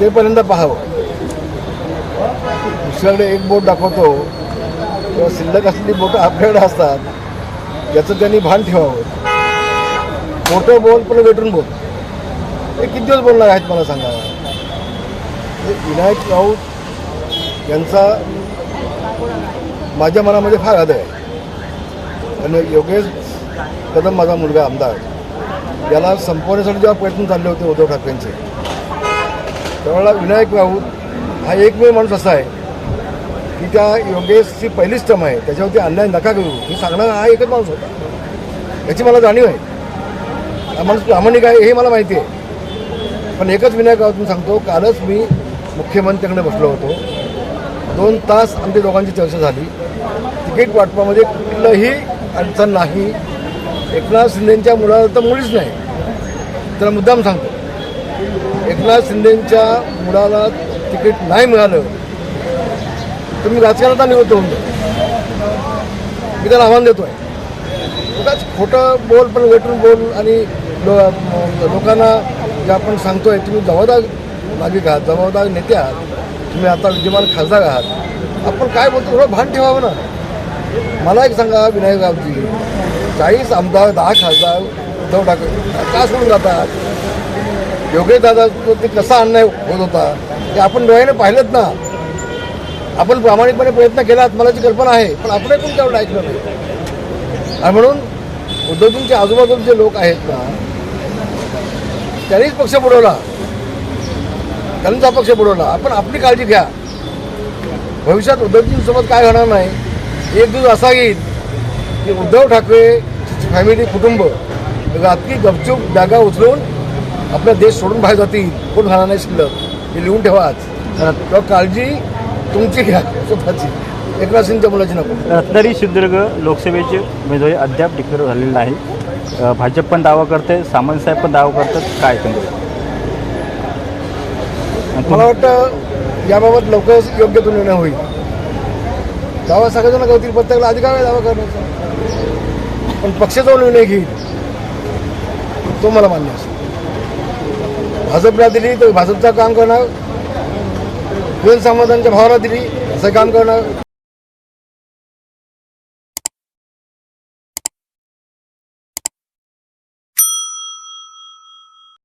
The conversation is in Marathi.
ते पर्यंत पाहावं. दुसऱ्याकडे एक बोट दाखवतो. किंवा शिल्लक असलेली बोटं आपल्याकडे असतात. याचं त्यांनी भान ठेवावं. मोठं बोल पण वेटून बोल हे किती दिवस बोलणार आहेत मला सांगा. विनायक राऊत यांचा माझ्या मनामध्ये फार आदर आहे. आणि योगेश कदम माझा मुलगा आमदार याला संपवण्यासाठी जेव्हा प्रयत्न चालले होते उद्धव ठाकरेंचे त्यावेळेला विनायक राऊत हा एकमेव माणूस असा आहे की त्या योगेशची पहिलीच टर्म आहे. त्याच्यावरती अन्याय नका करू. हे सांगणारा हा एकच माणूस होता. याची मला जाणीव आहे. हा माणूस प्रामाणिक आहे हे मला माहिती आहे. पण एकच विनायक राऊत मी सांगतो कालच मी मुख्यमंत्र्यांकडे बसलो होतो. दोन तास आमच्या दोघांची चर्चा झाली. तिकीट वाटपामध्ये कुठलंही अडचण नाही. एकनाथ शिंदेच्या मुलाला तर मुळीच नाही. त्याला मुद्दाम सांगतो. एकनाथ शिंदेच्या मुलाला तिकीट नाही मिळालं. तुम्ही राजकारणात निवृत्त होऊन मी त्याला आव्हान देतो आहे उगाच खोटं बोल पण वेटून बोल आणि लो लोकांना जे आपण सांगतोय तुम्ही जबाबदार नागरिक आहात जबाबदार नेते आहात. तुम्ही आता विद्यमान खासदार आहात. आपण काय बोलतो थोडं भान ठेवावं ना. मला एक सांगा विनायक रावजी चाळीस आमदार दहा खासदार उद्धव ठाकरे का सोडून जातात? योगेश दादा ते कसा अन्याय होत होता ते आपण डोळ्याने पाहिलंच ना. आपण प्रामाणिकपणे प्रयत्न केलात मला जी कल्पना आहे पण आपण पण त्यावर ऐकलं नाही. आणि म्हणून उद्धवजींचे आजूबाजूचे जे लोक आहेत ना त्यांनीच पक्ष बुडवला. त्यांचा पक्ष बुडवला. आपण आपली काळजी घ्या. भविष्यात उद्धवजींसोबत काय होणार नाही एक दिवस असा येईल की उद्धव ठाकरे फॅमिली कुटुंब रात्री गपचूप जागा उचलून आपला देश सोडून बाहेर जातील. कोण राहणार नाही शिल्लक. हे लिहून ठेवा तेव्हा काळजी तुमची घ्या. स्वतःची. एकनाथ शिंदेच्या मुलाची नको. रत्नागिरी सिंधुदुर्ग लोकसभेची उमेदवारी अद्याप डिक्लेअर झालेली नाही. भाजप पण दावा करते सामंत साहेब पण दावा करतात. काय आणि मला वाटतं याबाबत लवकरच योग्य तो निर्णय होईल. दावा सगळेजण करतील प्रत्येकाला अधिकार आहे दावा करण्याचा. पण पक्ष जो निर्णय घेईल. तो मला मान्य असेल भाजपला दिली तर भाजपचं काम करणार किरण सामंतांच्या भावाला दिली असं काम करणार